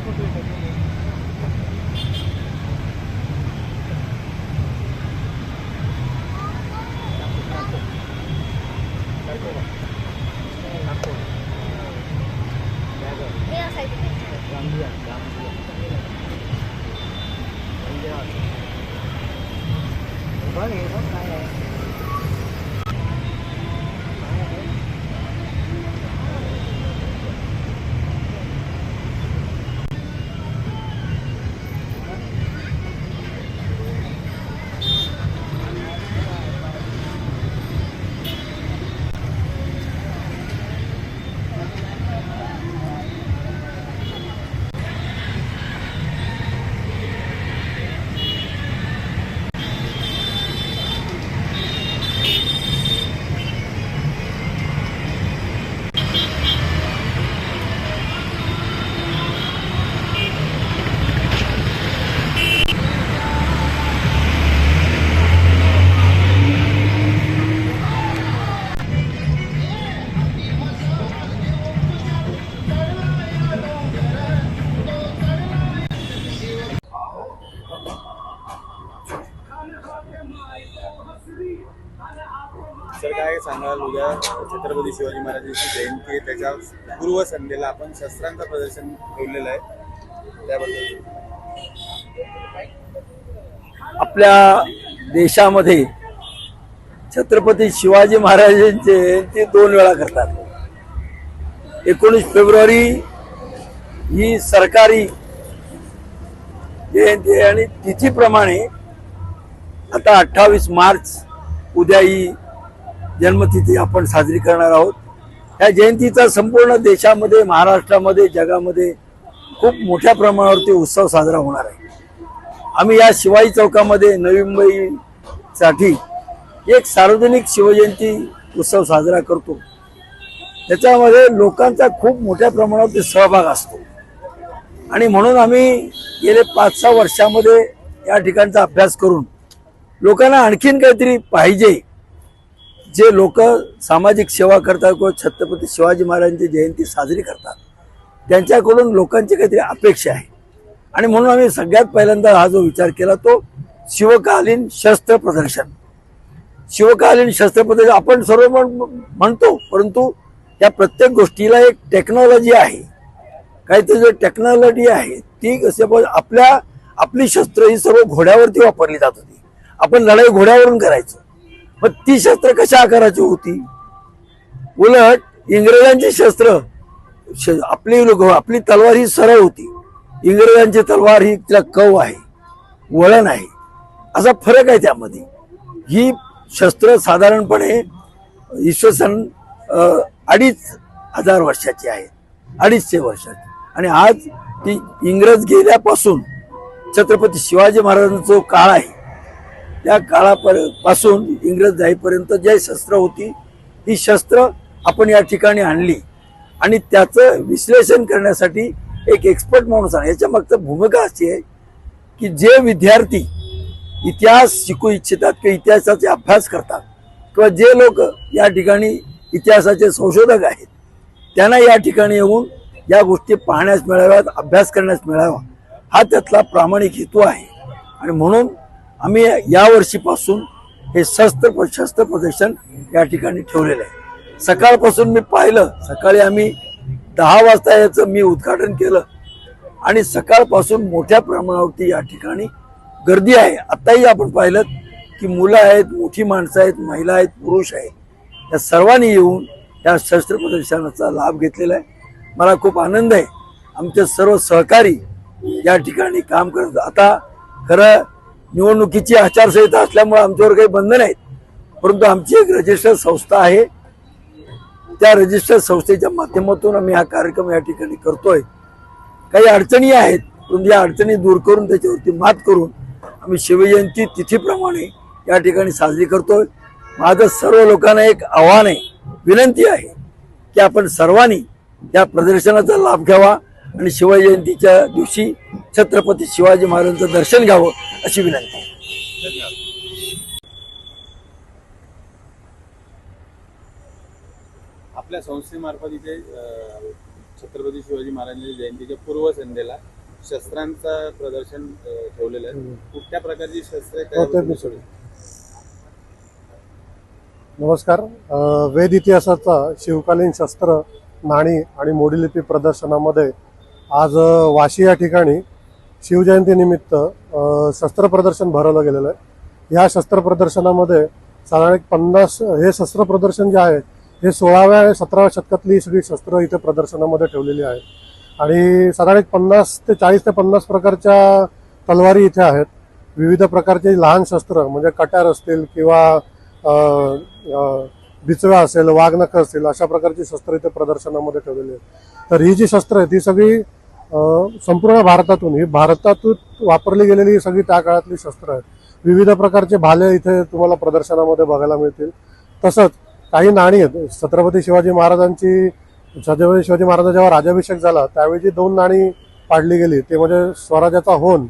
ಕೊಟ್ಟಿದ್ದಾರೆ सांगाल उद्या छत्रपती शिवाजी महाराजांची जयंती आहे. त्याच्या पूर्व संध्येला आपण शस्त्रांचं प्रदर्शन ठेवलेलं आहे. त्याबद्दल. आपल्या देशामध्ये छत्रपती शिवाजी महाराजांचे जयंती दोन वेळा करतात. एकोणीस फेब्रुवारी ही सरकारी जयंती आहे आणि तिथीप्रमाणे आता अठ्ठावीस मार्च उद्या ही जन्मतिथी आपण साजरी करणार आहोत. या जयंतीचा संपूर्ण देशामध्ये महाराष्ट्रामध्ये जगामध्ये खूप मोठ्या प्रमाणावरती उत्सव साजरा होणार आहे. आम्ही या शिवाई चौकामध्ये नवी मुंबईसाठी एक सार्वजनिक शिवजयंती उत्सव साजरा करतो. त्याच्यामध्ये लोकांचा खूप मोठ्या प्रमाणावरती सहभाग असतो. आणि म्हणून आम्ही गेले पाच सहा वर्षामध्ये या ठिकाणचा अभ्यास करून लोकांना आणखीन काहीतरी पाहिजे जे लोक सामाजिक सेवा करतात किंवा छत्रपती शिवाजी महाराजांची जयंती साजरी करतात त्यांच्याकडून लोकांची काहीतरी अपेक्षा आहे. आणि म्हणून आम्ही सगळ्यात पहिल्यांदा हा जो विचार केला तो शिवकालीन शस्त्र प्रदर्शन. शिवकालीन शस्त्र प्रदर्शन आपण सर्व म्हणतो परंतु या प्रत्येक गोष्टीला एक टेक्नॉलॉजी आहे. काहीतरी जो टेक्नॉलॉजी आहे ती कसे पण आपल्या आपली शस्त्र ही सर्व घोड्यावरती वापरली जात होती. आपण लढाई घोड्यावरून करायचो. मग ती शस्त्र कशा आकाराची होती? उलट इंग्रजांची शस्त्र श- आपली लोक आपली तलवार ही सरळ होती. इंग्रजांची तलवार ही तिला कव आहे वळण आहे. असा फरक आहे त्यामध्ये. ही शस्त्र साधारणपणे इसवी सन अडीच हजार वर्षाची आहे. अडीचशे वर्षाची. आणि आज ती इंग्रज गेल्यापासून छत्रपती शिवाजी महाराजांचा जो काळ आहे त्या काळापासून इंग्रज जाईपर्यंत जे शस्त्र होती ही शस्त्र आपण या ठिकाणी आणली. आणि त्याचं विश्लेषण करण्यासाठी एक एक्सपर्ट माणूस आहे याच्या मागचं भूमिका अशी आहे की जे विद्यार्थी इतिहास शिकू इच्छितात किंवा इतिहासाचे अभ्यास करतात किंवा जे लोक या ठिकाणी इतिहासाचे संशोधक आहेत त्यांना या ठिकाणी येऊन या गोष्टी पाहण्यास मिळाव्यात अभ्यास करण्यास मिळावा हा त्यातला प्रामाणिक हेतू आहे. आणि म्हणून आम्ही या वर्षीपासून हे शस्त्र शस्त्र प्रदर्शन या ठिकाणी ठेवलेलं आहे. सकाळपासून मी पाहिलं सकाळी आम्ही दहा वाजता याचं मी उद्घाटन केलं आणि सकाळपासून मोठ्या प्रमाणावरती या ठिकाणी गर्दी आहे. आत्ताही आपण पाहिलं की मुलं आहेत मोठी माणसं आहेत महिला आहेत पुरुष आहेत. या सर्वांनी येऊन या शस्त्र प्रदर्शनाचा लाभ घेतलेला आहे. मला खूप आनंद आहे. आमचे सर्व सहकारी या ठिकाणी काम करत आता खरं निवडणुकीची आचारसंहिता असल्यामुळे आमच्यावर काही बंधन आहेत परंतु आमची एक रजिस्टर संस्था आहे. त्या रजिस्टर संस्थेच्या माध्यमातून आम्ही हा कार्यक्रम या ठिकाणी करतोय. काही अडचणी आहेत परंतु या अडचणी दूर करून त्याच्यावरती मात करून आम्ही शिवजयंती तिथीप्रमाणे या ठिकाणी साजरी करतोय. माझं सर्व लोकांना एक आव्हान आहे विनंती आहे की आपण सर्वांनी या प्रदर्शनाचा लाभ घ्यावा आणि शिवजयंतीच्या दिवशी छत्रपती शिवाजी महाराजांचं दर्शन घ्यावं. अशी विनंती. आहे. आपल्या संस्थेमार्फत इथे अं, छत्रपती शिवाजी महाराजांच्या जयंतीच्या पूर्वसंध्येला शस्त्रांचं प्रदर्शन अ, ठेवलेलं आहे. कुठल्या प्रकारची शस्त्रे हो, ते मी. नमस्कार. अ, वेद इतिहासाचा शिवकालीन शस्त्र नाणी आणि मोडीलिपी प्रदर्शनामध्ये आज अ, वाशी या ठिकाणी शिवजयंतीनिमित्त शस्त्र प्रदर्शन भरवलं गेलेलं आहे. या शस्त्र प्रदर्शनामध्ये साधारण एक पन्नास हे शस्त्र प्रदर्शन जे आहे हे सोळाव्या सतराव्या शतकातली सगळी शस्त्र इथे प्रदर्शनामध्ये ठेवलेली आहे. आणि साधारण एक पन्नास ते चाळीस ते पन्नास प्रकारच्या तलवारी इथे आहेत. विविध प्रकारचे लहान शस्त्र म्हणजे कट्यार असतील किंवा बिचव्या बिचवा असेल वाघनख असतील अशा प्रकारची शस्त्र इथे प्रदर्शनामध्ये ठेवलेली आहेत. तर ही जी शस्त्र आहेत ती सगळी संपूर्ण भारतातून ही भारतातून वापरली गेलेली ही सगळी त्या काळातली शस्त्र आहेत. विविध प्रकारचे भाले इथे तुम्हाला प्रदर्शनामध्ये बघायला मिळतील. तसंच काही नाणी आहेत. छत्रपती शिवाजी महाराजांची छत्रपती शिवाजी महाराजांचा जेव्हा राज्याभिषेक झाला त्यावेळी जी दोन नाणी पाडली गेली. ते म्हणजे स्वराज्याचा होन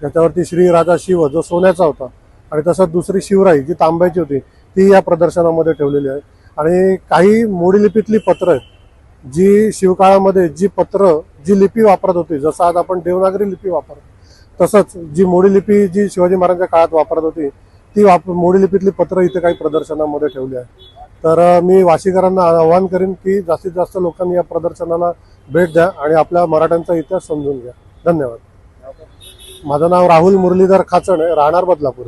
ज्याच्यावरती श्री राजा शिव जो सोन्याचा होता आणि तसंच दुसरी शिवराई जी तांब्याची होती ती या प्रदर्शनामध्ये ठेवलेली आहे. आणि काही मोडीलिपीतली पत्र आहेत. जी शिवकाळामध्ये जी पत्र जी लिपी वापरत होती जसं आज आपण देवनागरी लिपी वापरतो तसंच जी मोडी लिपी जी शिवाजी महाराजांच्या काळात वापरत होती ती वाप मोडीलिपीतली पत्र इथे काही प्रदर्शनामध्ये ठेवली आहे तर मी वाशीकरांना आवाहन करेन की जास्तीत जास्त लोकांनी या प्रदर्शनाला भेट द्या आणि आपल्या मराठ्यांचा इतिहास समजून घ्या. धन्यवाद. माझं नाव राहुल मुरलीधर खाचण आहे राहणार बदलापूर.